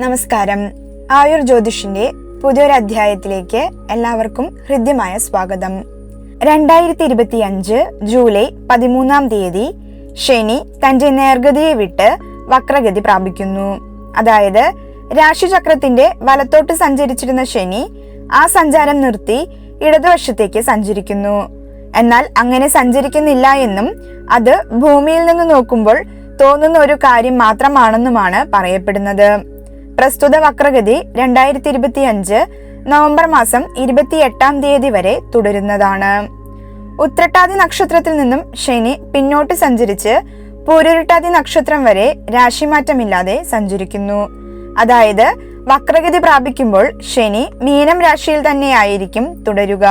നമസ്കാരം. ആയുർ ജ്യോതിഷിന്റെ പുതിയൊരു അധ്യായത്തിലേക്ക് എല്ലാവർക്കും ഹൃദ്യമായ സ്വാഗതം. രണ്ടായിരത്തി ഇരുപത്തി അഞ്ച് ജൂലൈ പതിമൂന്നാം തീയതി ശനി തന്റെ നേർഗതിയെ വിട്ട് വക്രഗതി പ്രാപിക്കുന്നു. അതായത് രാശിചക്രത്തിന്റെ വലത്തോട്ട് സഞ്ചരിച്ചിരുന്ന ശനി ആ സഞ്ചാരം നിർത്തി ഇടതുവശത്തേക്ക് സഞ്ചരിക്കുന്നു. എന്നാൽ അങ്ങനെ സഞ്ചരിക്കുന്നില്ല എന്നും അത് ഭൂമിയിൽ നിന്ന് നോക്കുമ്പോൾ തോന്നുന്ന ഒരു കാര്യം മാത്രമാണെന്നുമാണ് പറയപ്പെടുന്നത്. പ്രസ്തുത വക്രഗതി രണ്ടായിരത്തി ഇരുപത്തി അഞ്ച് നവംബർ മാസം ഇരുപത്തി എട്ടാം തീയതി വരെ തുടരുന്നതാണ്. ഉത്രട്ടാതി നക്ഷത്രത്തിൽ നിന്നും ശനി പിന്നോട്ട് സഞ്ചരിച്ച് പൂരുരുട്ടാതി നക്ഷത്രം വരെ രാശിമാറ്റമില്ലാതെ സഞ്ചരിക്കുന്നു. അതായത് വക്രഗതി പ്രാപിക്കുമ്പോൾ ശനി മീനം രാശിയിൽ തന്നെയായിരിക്കും തുടരുക.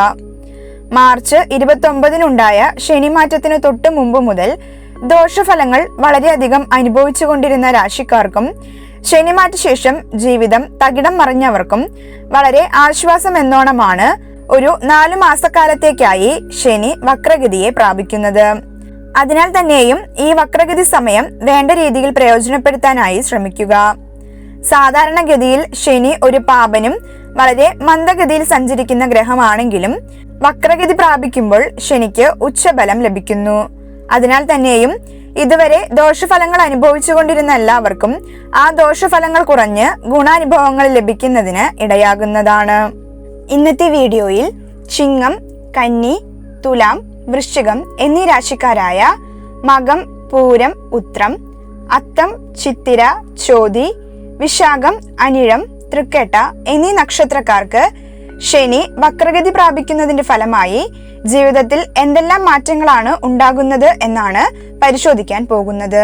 മാർച്ച് ഇരുപത്തി ഒമ്പതിനുണ്ടായ ശനിമാറ്റത്തിന് തൊട്ട് മുമ്പ് മുതൽ ദോഷഫലങ്ങൾ വളരെയധികം അനുഭവിച്ചുകൊണ്ടിരുന്ന രാശിക്കാർക്കും ശനിമാറ്റ ശേഷം ജീവിതം തകിടം മറിഞ്ഞവർക്കും വളരെ ആശ്വാസം എന്നോണമാണ് ഒരു നാലു മാസക്കാലത്തേക്കായി ശനി വക്രഗതിയെ പ്രാപിക്കുന്നത്. അതിനാൽ തന്നെയും ഈ വക്രഗതി സമയം വേണ്ട രീതിയിൽ പ്രയോജനപ്പെടുത്താനായി ശ്രമിക്കുക. സാധാരണഗതിയിൽ ശനി ഒരു പാപനും വളരെ മന്ദഗതിയിൽ സഞ്ചരിക്കുന്ന ഗ്രഹമാണെങ്കിലും വക്രഗതി പ്രാപിക്കുമ്പോൾ ശനിക്ക് ഉച്ചബലം ലഭിക്കുന്നു. അതിനാൽ തന്നെയും ഇതുവരെ ദോഷഫലങ്ങൾ അനുഭവിച്ചുകൊണ്ടിരുന്ന എല്ലാവർക്കും ആ ദോഷഫലങ്ങൾ കുറഞ്ഞ് ഗുണാനുഭവങ്ങൾ ലഭിക്കുന്നതിന് ഇടയാകുന്നതാണ്. ഇന്നത്തെ വീഡിയോയിൽ ചിങ്ങം കന്നി തുലാം വൃശ്ചികം എന്നീ രാശിക്കാരായ മകം പൂരം ഉത്രം അത്തം ചിത്തിര ചോതി വിശാഖം അനിഴം തൃക്കേട്ട എന്നീ നക്ഷത്രക്കാർക്ക് ശനി വക്രഗതി പ്രാപിക്കുന്നതിന്റെ ഫലമായി ജീവിതത്തിൽ എന്തെല്ലാം മാറ്റങ്ങളാണ് ഉണ്ടാകുന്നത് എന്നാണ് പരിശോധിക്കാൻ പോകുന്നത്.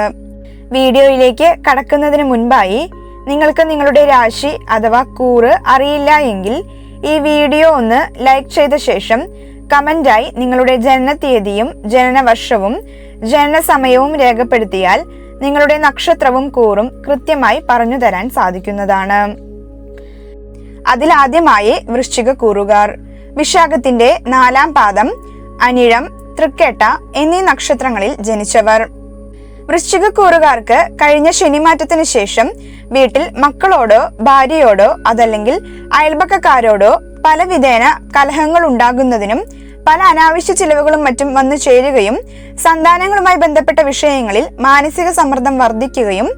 വീഡിയോയിലേക്ക് കടക്കുന്നതിന് മുൻപായി നിങ്ങൾക്ക് നിങ്ങളുടെ രാശി അഥവാ കൂറ് അറിയില്ല എങ്കിൽ ഈ വീഡിയോ ഒന്ന് ലൈക്ക് ചെയ്ത ശേഷം കമന്റായി നിങ്ങളുടെ ജനനതീയതിയും ജനനവർഷവും ജനനസമയവും രേഖപ്പെടുത്തിയാൽ നിങ്ങളുടെ നക്ഷത്രവും കൂറും കൃത്യമായി പറഞ്ഞു തരാൻ സാധിക്കുന്നതാണ്. അതിലാദ്യമായി വൃശ്ചിക കൂറുകാർ. വിശാഖത്തിന്റെ നാലാം പാദം അനിഴം തൃക്കേട്ട എന്നീ നക്ഷത്രങ്ങളിൽ ജനിച്ചവർ. വൃശ്ചിക കൂറുകാർക്ക് കഴിഞ്ഞ ശനിമാറ്റത്തിന് ശേഷം വീട്ടിൽ മക്കളോടോ ഭാര്യയോടോ അതല്ലെങ്കിൽ അയൽപക്കക്കാരോടോ പല വിധേന കലഹങ്ങൾ ഉണ്ടാകുന്നതിനും പല അനാവശ്യ ചിലവുകളും മറ്റും വന്നു ചേരുകയും സന്താനങ്ങളുമായി ബന്ധപ്പെട്ട വിഷയങ്ങളിൽ മാനസിക സമ്മർദ്ദം വർദ്ധിക്കുകയും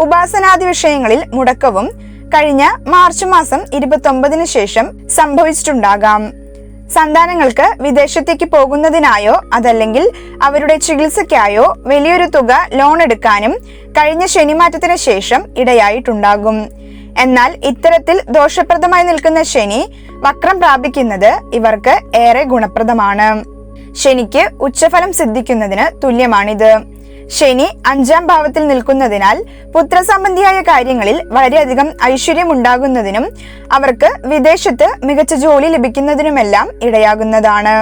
ഉപാസനാദി വിഷയങ്ങളിൽ മുടക്കവും കഴിഞ്ഞ മാർച്ച് മാസം ഇരുപത്തി ഒമ്പതിനു ശേഷം സംഭവിച്ചിട്ടുണ്ടാകാം. സന്താനങ്ങൾക്ക് വിദേശത്തേക്ക് പോകുന്നതിനായോ അതല്ലെങ്കിൽ അവരുടെ ചികിത്സയ്ക്കായോ വലിയൊരു തുക ലോൺ എടുക്കാനും കഴിഞ്ഞ ശനിമാറ്റത്തിന് ശേഷം ഇടയായിട്ടുണ്ടാകും. എന്നാൽ ഇത്തരത്തിൽ ദോഷപ്രദമായി നിൽക്കുന്ന ശനി വക്രം പ്രാപിക്കുന്നത് ഇവർക്ക് ഏറെ ഗുണപ്രദമാണ്. ശനിക്ക് ഉച്ചഫലം സിദ്ധിക്കുന്നതിന് തുല്യമാണിത്. ശനി അഞ്ചാം ഭാവത്തിൽ നിൽക്കുന്നതിനാൽ പുത്രസംബന്ധിയായ കാര്യങ്ങളിൽ വളരെയധികം ഐശ്വര്യം ഉണ്ടാകുന്നതിനും അവർക്ക് വിദേശത്ത് മികച്ച ജോലി ലഭിക്കുന്നതിനുമെല്ലാം ഇടയാകുന്നതാണ്.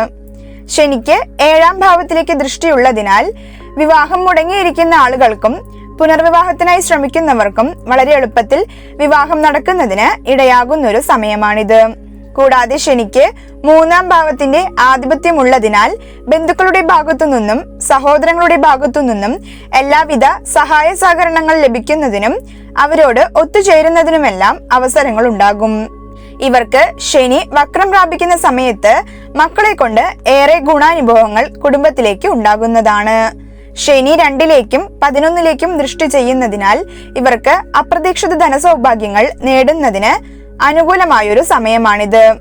ശനിക്ക് ഏഴാം ഭാവത്തിലേക്ക് ദൃഷ്ടിയുള്ളതിനാൽ വിവാഹം മുടങ്ങിയിരിക്കുന്ന ആളുകൾക്കും പുനർവിവാഹത്തിനായി ശ്രമിക്കുന്നവർക്കും വളരെ എളുപ്പത്തിൽ വിവാഹം നടക്കുന്നതിന് ഇടയാകുന്ന ഒരു സമയമാണിത്. കൂടാതെ ശനിക്ക് മൂന്നാം ഭാവത്തിന്റെ ആധിപത്യമുള്ളതിനാൽ ബന്ധുക്കളുടെ ഭാഗത്തു നിന്നും സഹോദരങ്ങളുടെ ഭാഗത്തു നിന്നും എല്ലാവിധ സഹായ സഹകരണങ്ങൾ ലഭിക്കുന്നതിനും അവരോട് ഒത്തുചേരുന്നതിനുമെല്ലാം അവസരങ്ങൾ ഉണ്ടാകും. ഇവർക്ക് ശനി വക്രം പ്രാപിക്കുന്ന സമയത്ത് മക്കളെ കൊണ്ട് ഏറെ ഗുണാനുഭവങ്ങൾ കുടുംബത്തിലേക്ക് ഉണ്ടാകുന്നതാണ്. ശനി രണ്ടിലേക്കും പതിനൊന്നിലേക്കും ദൃഷ്ടി ചെയ്യുന്നതിനാൽ ഇവർക്ക് അപ്രതീക്ഷിത ധനസൗഭാഗ്യങ്ങൾ നേടുന്നതിന് അനുകൂലമായൊരു സമയമാണിത്.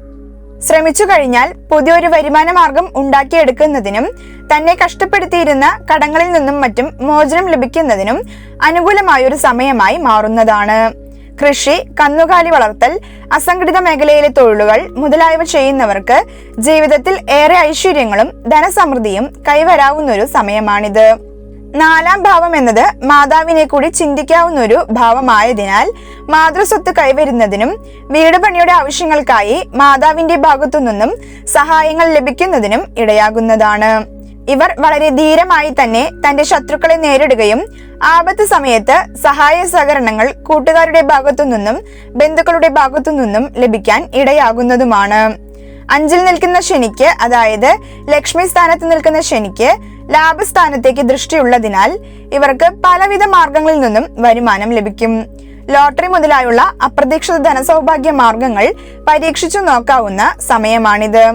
ശ്രമിച്ചു കഴിഞ്ഞാൽ പുതിയൊരു വരുമാന മാർഗം ഉണ്ടാക്കിയെടുക്കുന്നതിനും തന്നെ കഷ്ടപ്പെടുത്തിയിരുന്ന കടങ്ങളിൽ നിന്നും മറ്റും മോചനം ലഭിക്കുന്നതിനും അനുകൂലമായൊരു സമയമായി മാറുന്നതാണ്. കൃഷി കന്നുകാലി വളർത്തൽ അസംഘടിത മേഖലയിലെ തൊഴിലുകൾ മുതലായവ ചെയ്യുന്നവർക്ക് ജീവിതത്തിൽ ഏറെ ഐശ്വര്യങ്ങളും ധനസമൃദ്ധിയും കൈവരാവുന്ന ഒരു സമയമാണിത്. നാലാം ഭാവം എന്നത് മാതാവിനെ കൂടി ചിന്തിക്കാവുന്ന ഒരു ഭാവമായതിനാൽ മാതൃസ്വത്ത് കൈവരുന്നതിനും വീട് പണിയുടെ ആവശ്യങ്ങൾക്കായി മാതാവിന്റെ ഭാഗത്തു നിന്നും സഹായങ്ങൾ ലഭിക്കുന്നതിനും ഇടയാകുന്നതാണ്. ഇവർ വളരെ ധീരമായി തന്നെ തന്റെ ശത്രുക്കളെ നേരിടുകയും ആപത്ത് സമയത്ത് സഹായ സഹകരണങ്ങൾ കൂട്ടുകാരുടെ ഭാഗത്തു നിന്നും ബന്ധുക്കളുടെ ഭാഗത്തു നിന്നും ലഭിക്കാൻ ഇടയാകുന്നതുമാണ്. അഞ്ചിൽ നിൽക്കുന്ന ശനിക്ക് അതായത് ലക്ഷ്മി സ്ഥാനത്ത് നിൽക്കുന്ന ശനിക്ക് ലാഭസ്ഥാനത്തേക്ക് ദൃഷ്ടിയുള്ളതിനാൽ ഇവർക്ക് പലവിധ മാർഗങ്ങളിൽ നിന്നും വരുമാനം ലഭിക്കും. ലോട്ടറി മുതലായുള്ള അപ്രതീക്ഷിത ധനസൗഭാഗ്യ മാർഗങ്ങൾ പരീക്ഷിച്ചു നോക്കാവുന്ന സമയമാണിത്.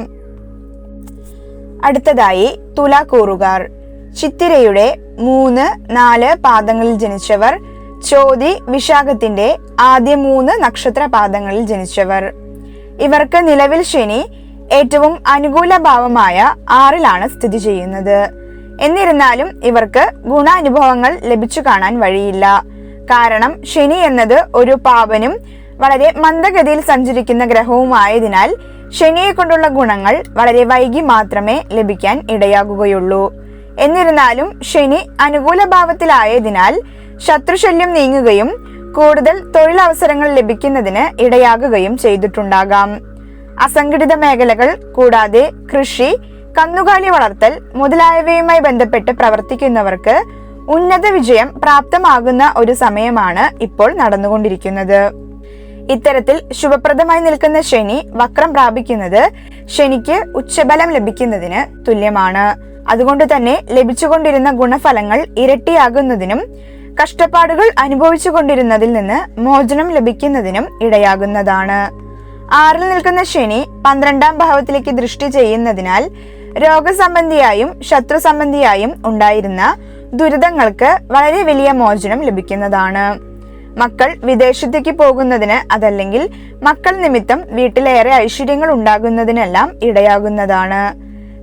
അടുത്തതായി തുലാക്കൂറുകാർ. ചിത്തിരയുടെ മൂന്ന് നാല് പാദങ്ങളിൽ ജനിച്ചവർ ചോതി വിശാഖത്തിന്റെ ആദ്യ മൂന്ന് നക്ഷത്ര പാദങ്ങളിൽ ജനിച്ചവർ. ഇവർക്ക് നിലവിൽ ശനി ഏറ്റവും അനുകൂല ഭാവമായ ആറിലാണ് സ്ഥിതി ചെയ്യുന്നത്. എന്നിരുന്നാലും ഇവർക്ക് ഗുണാനുഭവങ്ങൾ ലഭിച്ചു കാണാൻ വഴിയില്ല. കാരണം ശനി എന്നത് ഒരു പാപനും വളരെ മന്ദഗതിയിൽ സഞ്ചരിക്കുന്ന ഗ്രഹവുമായതിനാൽ ശനിയെ കൊണ്ടുള്ള ഗുണങ്ങൾ വളരെ വൈകി മാത്രമേ ലഭിക്കാൻ ഇടയാകുകയുള്ളൂ. എന്നിരുന്നാലും ശനി അനുകൂല ഭാവത്തിലായതിനാൽ ശത്രുശല്യം നീങ്ങുകയും കൂടുതൽ തൊഴിലവസരങ്ങൾ ലഭിക്കുന്നതിന് ഇടയാകുകയും ചെയ്തിട്ടുണ്ടാകാം. അസംഘടിത മേഖലകൾ കൂടാതെ കൃഷി കന്നുകാലി വളർത്തൽ മുതലായവയുമായി ബന്ധപ്പെട്ട് പ്രവർത്തിക്കുന്നവർക്ക് ഉന്നത വിജയം പ്രാപ്തമാകുന്ന ഒരു സമയമാണ് ഇപ്പോൾ നടന്നുകൊണ്ടിരിക്കുന്നത്. ഇത്തരത്തിൽ ശുഭപ്രദമായി നിൽക്കുന്ന ശനി വക്രം പ്രാപിക്കുന്നത് ശനിക്ക് ഉച്ചബലം ലഭിക്കുന്നതിന് തുല്യമാണ്. അതുകൊണ്ട് തന്നെ ലഭിച്ചുകൊണ്ടിരുന്ന ഗുണഫലങ്ങൾ ഇരട്ടിയാകുന്നതിനും കഷ്ടപ്പാടുകൾ അനുഭവിച്ചു കൊണ്ടിരുന്നതിൽ നിന്ന് മോചനം ലഭിക്കുന്നതിനും ഇടയാകുന്നതാണ്. ആറിൽ നിൽക്കുന്ന ശനി പന്ത്രണ്ടാം ഭാവത്തിലേക്ക് ദൃഷ്ടി ചെയ്യുന്നതിനാൽ രോഗസംബന്ധിയായും ശത്രു സംബന്ധിയായും ഉണ്ടായിരുന്ന ദുരിതങ്ങൾക്ക് വളരെ വലിയ മോചനം ലഭിക്കുന്നതാണ്. മക്കൾ വിദേശത്തേക്ക് പോകുന്നതിന് അതല്ലെങ്കിൽ മക്കൾ നിമിത്തം വീട്ടിലേറെ ഐശ്വര്യങ്ങൾ ഉണ്ടാകുന്നതിനെല്ലാം ഇടയാകുന്നതാണ്.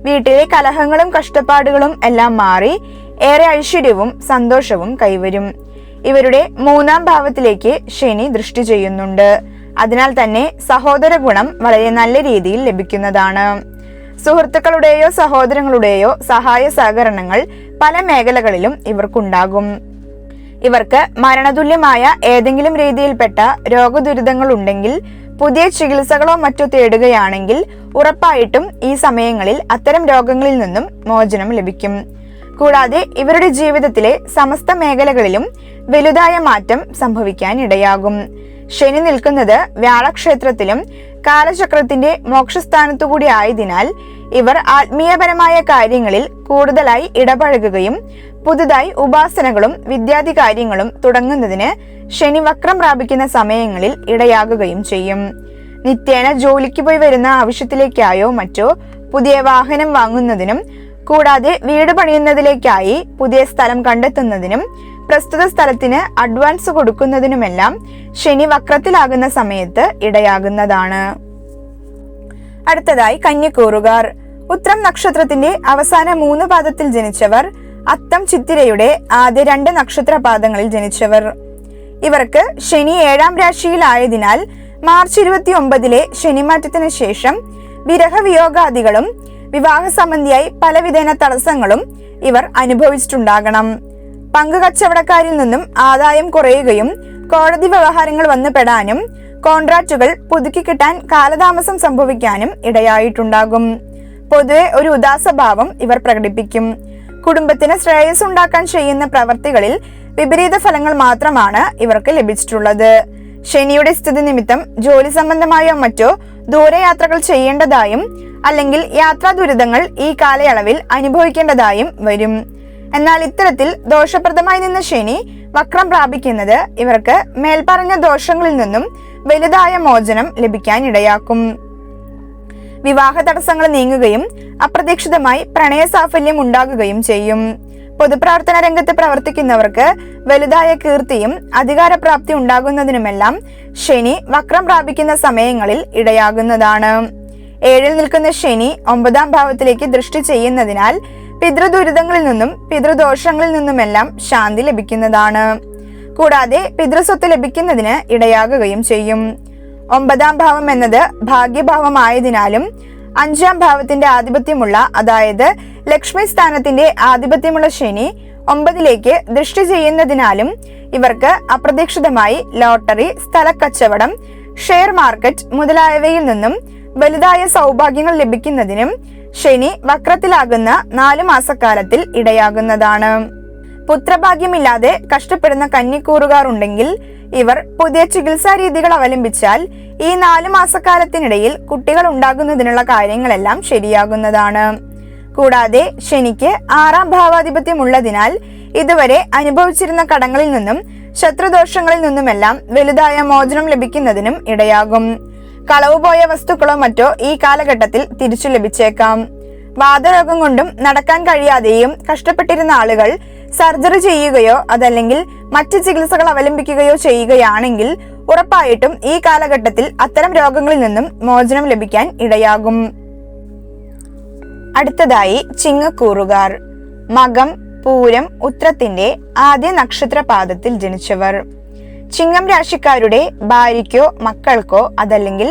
വീട്ടിലെ കലഹങ്ങളും കഷ്ടപ്പാടുകളും എല്ലാം മാറി ഏറെ ഐശ്വര്യവും സന്തോഷവും കൈവരും. ഇവരുടെ മൂന്നാം ഭാവത്തിലേക്ക് ശനി ദൃഷ്ടി ചെയ്യുന്നുണ്ട്. അതിനാൽ തന്നെ സഹോദര ഗുണം വളരെ നല്ല രീതിയിൽ ലഭിക്കുന്നതാണ്. സുഹൃത്തുക്കളുടെയോ സഹോദരങ്ങളുടെയോ സഹായ സഹകരണങ്ങൾ പല മേഖലകളിലും ഇവർക്കുണ്ടാകും. ഇവർക്ക് മരണതുല്യമായ ഏതെങ്കിലും രീതിയിൽപ്പെട്ട രോഗദുരിതങ്ങൾ ഉണ്ടെങ്കിൽ പുതിയ ചികിത്സകളോ മറ്റോ തേടുകയാണെങ്കിൽ ഉറപ്പായിട്ടും ഈ സമയങ്ങളിൽ അത്തരം രോഗങ്ങളിൽ നിന്നും മോചനം ലഭിക്കും. കൂടാതെ ഇവരുടെ ജീവിതത്തിലെ സമസ്ത മേഖലകളിലും വലുതായ മാറ്റം സംഭവിക്കാൻ ഇടയാകും. ശനി നിൽക്കുന്നത് വ്യാഴക്ഷേത്രത്തിലും കാലചക്രത്തിന്റെ മോക്ഷസ്ഥാനത്തു കൂടി ആയതിനാൽ ഇവർ ആത്മീയപരമായ കാര്യങ്ങളിൽ കൂടുതലായി ഇടപഴകുകയും പുതുതായി ഉപാസനകളും വിദ്യാധി കാര്യങ്ങളും തുടങ്ങുന്നതിന് ശനി വക്രം പ്രാപിക്കുന്ന സമയങ്ങളിൽ ഇടയാകുകയും ചെയ്യും. നിത്യേന ജോലിക്ക് പോയി വരുന്ന ആവശ്യത്തിലേക്കായോ മറ്റോ പുതിയ വാഹനം വാങ്ങുന്നതിനും കൂടാതെ വീട് പണിയുന്നതിലേക്കായി പുതിയ സ്ഥലം കണ്ടെത്തുന്നതിനും പ്രസ്തുത സ്ഥലത്തിന് അഡ്വാൻസ് കൊടുക്കുന്നതിനുമെല്ലാം ശനി വക്രത്തിലാകുന്ന സമയത്ത് ഇടയാകുന്നതാണ്. അടുത്തതായി കന്യക്കൂറുകാർ ഉത്രം നക്ഷത്രത്തിന്റെ അവസാന മൂന്ന് പാദത്തിൽ ജനിച്ചവർ അത്തം ചിത്തിരയുടെ ആദ്യ രണ്ട് നക്ഷത്ര പാദങ്ങളിൽ ജനിച്ചവർ. ഇവർക്ക് ശനി ഏഴാം രാശിയിലായതിനാൽ മാർച്ച് ഇരുപത്തി ഒമ്പതിലെ ശനിമാറ്റത്തിന് ശേഷം വിരഹവിയോഗാദികളും വിവാഹ സംബന്ധിയായി പലവിധേന തടസ്സങ്ങളും ഇവർ അനുഭവിച്ചിട്ടുണ്ടാകണം. പങ്കുകച്ചവടക്കാരിൽ നിന്നും ആദായം കുറയുകയും കോടതി വ്യവഹാരങ്ങൾ വന്നുപെടാനും കോൺട്രാക്റ്റുകൾ പുതുക്കി കിട്ടാൻ കാലതാമസം സംഭവിക്കാനും ഇടയായിട്ടുണ്ടാകും. പൊതുവെ ഒരു ഉദാസഭാവം ഇവർ പ്രകടിപ്പിക്കും. കുടുംബത്തിന് ശ്രേയസ് ഉണ്ടാക്കാൻ ചെയ്യുന്ന പ്രവർത്തികളിൽ വിപരീത ഫലങ്ങൾ മാത്രമാണ് ഇവർക്ക് ലഭിച്ചിട്ടുള്ളത്. ശനിയുടെ സ്ഥിതി നിമിത്തം ജോലി സംബന്ധമായോ മറ്റോ ദൂരയാത്രകൾ ചെയ്യേണ്ടതായും അല്ലെങ്കിൽ യാത്രാ ദുരിതങ്ങൾ ഈ കാലയളവിൽ അനുഭവിക്കേണ്ടതായും വരും. എന്നാൽ ഇത്തരത്തിൽ ദോഷപ്രദമായി നിന്ന ശനി വക്രം പ്രാപിക്കുന്നത് ഇവർക്ക് മേൽപ്പറഞ്ഞ ദോഷങ്ങളിൽ നിന്നും വലുതായ മോചനം ലഭിക്കാൻ ഇടയാക്കും വിവാഹ തടസ്സങ്ങൾ നീങ്ങുകയും അപ്രതീക്ഷിതമായി പ്രണയ സാഫല്യം ഉണ്ടാകുകയും ചെയ്യും. പൊതുപ്രവർത്തന രംഗത്ത് പ്രവർത്തിക്കുന്നവർക്ക് വലുതായ കീർത്തിയും അധികാരപ്രാപ്തി ഉണ്ടാകുന്നതിനുമെല്ലാം ശനി വക്രം പ്രാപിക്കുന്ന സമയങ്ങളിൽ ഇടയാകുന്നതാണ്. ഏഴിൽ നിൽക്കുന്ന ശനി ഒമ്പതാം ഭാവത്തിലേക്ക് ദൃഷ്ടി ചെയ്യുന്നതിനാൽ പിതൃദുരിതങ്ങളിൽ നിന്നും പിതൃദോഷങ്ങളിൽ നിന്നുമെല്ലാം ശാന്തി ലഭിക്കുന്നതാണ്. കൂടാതെ പിതൃസ്വത്ത് ലഭിക്കുന്നതിന് ഇടയാകുകയും ചെയ്യും. ഒമ്പതാം ഭാവം എന്നത് ഭാഗ്യഭാവമായതിനാലും അഞ്ചാം ഭാവത്തിന്റെ ആധിപത്യമുള്ള അതായത് ലക്ഷ്മി സ്ഥാനത്തിന്റെ ആധിപത്യമുള്ള ശനി ഒമ്പതിലേക്ക് ദൃഷ്ടി ചെയ്യുന്നതിനാലും ഇവർക്ക് അപ്രതീക്ഷിതമായി ലോട്ടറി സ്ഥലക്കച്ചവടം ഷെയർ മാർക്കറ്റ് മുതലായവയിൽ നിന്നും വലുതായ സൗഭാഗ്യങ്ങൾ ലഭിക്കുന്നതിനും ശനി വക്രത്തിലാകുന്ന നാലു മാസക്കാലത്തിൽ ഇടയാകുന്നതാണ്. പുത്രഭാഗ്യമില്ലാതെ കഷ്ടപ്പെടുന്ന കന്നിക്കൂറുകാർ ഉണ്ടെങ്കിൽ ഇവർ പുതിയ ചികിത്സാ രീതികൾ അവലംബിച്ചാൽ ഈ നാലു മാസക്കാലത്തിനിടയിൽ കുട്ടികൾ ഉണ്ടാകുന്നതിനുള്ള കാര്യങ്ങളെല്ലാം ശരിയാകുന്നതാണ്. കൂടാതെ ശനിക്ക് ആറാം ഭാവാധിപത്യമുള്ളതിനാൽ ഇതുവരെ അനുഭവിച്ചിരുന്ന കടങ്ങളിൽ നിന്നും ശത്രുദോഷങ്ങളിൽ നിന്നുമെല്ലാം വലുതായ മോചനം ലഭിക്കുന്നതിനും ഇടയാകും. കളവ് പോയ വസ്തുക്കളോ മറ്റോ ഈ കാലഘട്ടത്തിൽ തിരിച്ചു ലഭിച്ചേക്കാം. വാതരോഗം കൊണ്ടും നടക്കാൻ കഴിയാതെയും കഷ്ടപ്പെട്ടിരുന്ന ആളുകൾ സർജറി ചെയ്യുകയോ അതല്ലെങ്കിൽ മറ്റ് ചികിത്സകൾ അവലംബിക്കുകയോ ചെയ്യുകയാണെങ്കിൽ ഉറപ്പായിട്ടും ഈ കാലഘട്ടത്തിൽ അത്തരം രോഗങ്ങളിൽ നിന്നും മോചനം ലഭിക്കാൻ ഇടയാകും. അടുത്തതായി ചിങ്ങക്കൂറുകാർ. മകം പൂരം ഉത്രത്തിന്റെ ആദ്യ നക്ഷത്രപാദത്തിൽ ജനിച്ചവർ. ചിങ്ങം രാശിക്കാരുടെ ഭാര്യയ്ക്കോ മക്കൾക്കോ അതല്ലെങ്കിൽ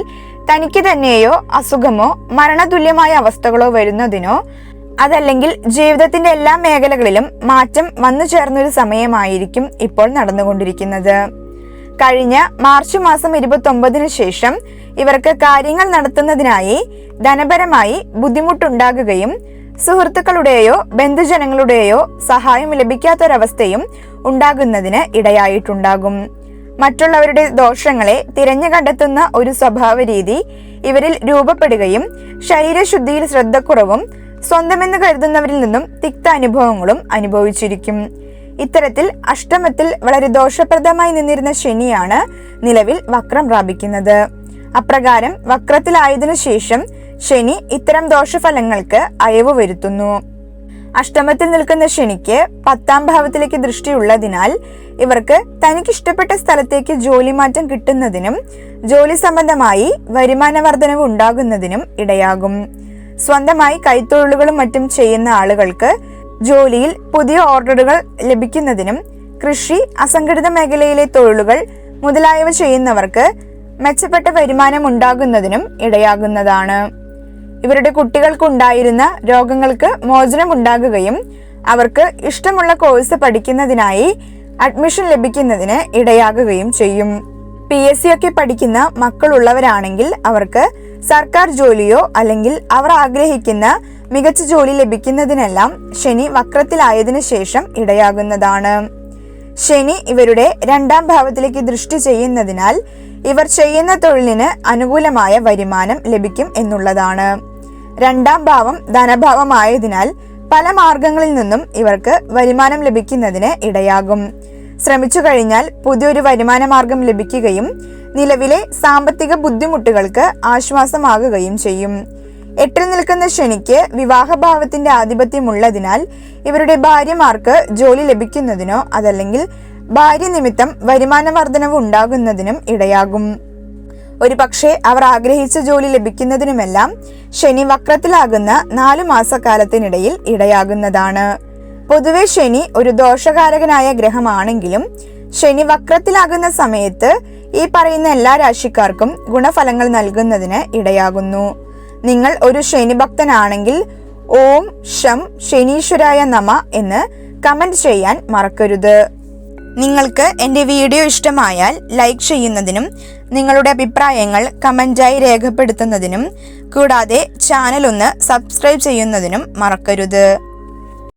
തനിക്ക് തന്നെയോ അസുഖമോ മരണതുല്യമായ അവസ്ഥകളോ വരുന്നതിനോ അതല്ലെങ്കിൽ ജീവിതത്തിന്റെ എല്ലാ മേഖലകളിലും മാറ്റം വന്നു ചേർന്നൊരു സമയമായിരിക്കും ഇപ്പോൾ നടന്നുകൊണ്ടിരിക്കുന്നത്. കഴിഞ്ഞ മാർച്ച് മാസം ഇരുപത്തി ഒമ്പതിനു ശേഷം ഇവർക്ക് കാര്യങ്ങൾ നടത്തുന്നതിനായി ധനപരമായി ബുദ്ധിമുട്ടുണ്ടാകുകയും സുഹൃത്തുക്കളുടെയോ ബന്ധുജനങ്ങളുടെയോ സഹായം ലഭിക്കാത്തൊരവസ്ഥയും ഉണ്ടാകുന്നതിന് ഇടയായിട്ടുണ്ടാകും. മറ്റുള്ളവരുടെ ദോഷങ്ങളെ തിരഞ്ഞു കണ്ടെത്തുന്ന ഒരു സ്വഭാവ രീതി ഇവരിൽ രൂപപ്പെടുകയും ശരീരശുദ്ധിയിൽ ശ്രദ്ധക്കുറവും സ്വന്തമെന്ന് കരുതുന്നവരിൽ നിന്നും തിക്ത അനുഭവങ്ങളും അനുഭവിച്ചിരിക്കും. ഇത്തരത്തിൽ അഷ്ടമത്തിൽ വളരെ ദോഷപ്രദമായി നിന്നിരുന്ന ശനിയാണ് നിലവിൽ വക്രം പ്രാപിക്കുന്നത്. അപ്രകാരം വക്രത്തിലായതിനു ശേഷം ശനി ഇത്തരം ദോഷഫലങ്ങൾക്ക് അയവ് വരുത്തുന്നു അഷ്ടമത്തിൽ നിൽക്കുന്ന ശനിക്ക് പത്താം ഭാവത്തിലേക്ക് ദൃഷ്ടിയുള്ളതിനാൽ ഇവർക്ക് തനിക്ക് ഇഷ്ടപ്പെട്ട സ്ഥലത്തേക്ക് ജോലി മാറ്റം കിട്ടുന്നതിനും ജോലി സംബന്ധമായി വരുമാന വർധനവ് ഉണ്ടാകുന്നതിനും ഇടയാകും. സ്വന്തമായി കൈത്തൊഴിലുകളും മറ്റും ചെയ്യുന്ന ആളുകൾക്ക് ജോലിയിൽ പുതിയ ഓർഡറുകൾ ലഭിക്കുന്നതിനും കൃഷി അസംഘടിത മേഖലയിലെ തൊഴിലുകൾ മുതലായവ ചെയ്യുന്നവർക്ക് മെച്ചപ്പെട്ട വരുമാനം ഉണ്ടാകുന്നതിനും ഇടയാകുന്നതാണ്. ഇവരുടെ കുട്ടികൾക്കുണ്ടായിരുന്ന രോഗങ്ങൾക്ക് മോചനമുണ്ടാകുകയും അവർക്ക് ഇഷ്ടമുള്ള കോഴ്സ് പഠിക്കുന്നതിനായി അഡ്മിഷൻ ലഭിക്കുന്നതിന് ഇടയാകുകയും ചെയ്യും. പി എസ് സി ഒക്കെ പഠിക്കുന്ന മക്കളുള്ളവരാണെങ്കിൽ അവർക്ക് സർക്കാർ ജോലിയോ അല്ലെങ്കിൽ അവർ ആഗ്രഹിക്കുന്ന മികച്ച ജോലി ലഭിക്കുന്നതിനെല്ലാം ശനി വക്രത്തിലായതിനു ശേഷം ഇടയാകുന്നതാണ്. ശനി ഇവരുടെ രണ്ടാം ഭാവത്തിലേക്ക് ദൃഷ്ടി ചെയ്യുന്നതിനാൽ ഇവർ ചെയ്യുന്ന തൊഴിലിന് അനുകൂലമായ വരുമാനം ലഭിക്കും എന്നുള്ളതാണ്. രണ്ടാം ഭാവം ധനഭാവമായതിനാൽ പല മാർഗങ്ങളിൽ നിന്നും ഇവർക്ക് വരുമാനം ലഭിക്കുന്നതിന് ഇടയാകും. ശ്രമിച്ചു കഴിഞ്ഞാൽ പുതിയൊരു വരുമാന മാർഗം ലഭിക്കുകയും നിലവിലെ സാമ്പത്തിക ബുദ്ധിമുട്ടുകൾക്ക് ആശ്വാസമാകുകയും ചെയ്യും. എട്ടിൽ നിൽക്കുന്ന ശനിക്ക് വിവാഹഭാവത്തിന്റെ ആധിപത്യമുള്ളതിനാൽ ഇവരുടെ ഭാര്യമാർക്ക് ജോലി ലഭിക്കുന്നതിനോ അതല്ലെങ്കിൽ ഭാര്യ നിമിത്തം വരുമാന വർധനവ് ഉണ്ടാകുന്നതിനും ഇടയാകും. ഒരു പക്ഷേ അവർ ആഗ്രഹിച്ച ജോലി ലഭിക്കുന്നതിനുമെല്ലാം ശനി വക്രത്തിലാകുന്ന നാലു മാസക്കാലത്തിനിടയിൽ ഇടയാകുന്നതാണ്. പൊതുവെ ശനി ഒരു ദോഷകാരകനായ ഗ്രഹമാണെങ്കിലും ശനി വക്രത്തിലാകുന്ന സമയത്ത് ഈ പറയുന്ന എല്ലാ രാശിക്കാർക്കും ഗുണഫലങ്ങൾ നൽകുന്നതിന് ഇടയാകുന്നു. നിങ്ങൾ ഒരു ശനി ഭക്തനാണെങ്കിൽ ഓം ഷം ശനീശ്വരായ നമ എന്ന് കമന്റ് ചെയ്യാൻ മറക്കരുത്. നിങ്ങൾക്ക് എന്റെ വീഡിയോ ഇഷ്ടമായാൽ ലൈക്ക് ചെയ്യുന്നതിനും നിങ്ങളുടെ അഭിപ്രായങ്ങൾ കമന്റായി രേഖപ്പെടുത്തുന്നതിനും കൂടാതെ ചാനൽ ഒന്ന് സബ്സ്ക്രൈബ് ചെയ്യുന്നതിനും മറക്കരുത്.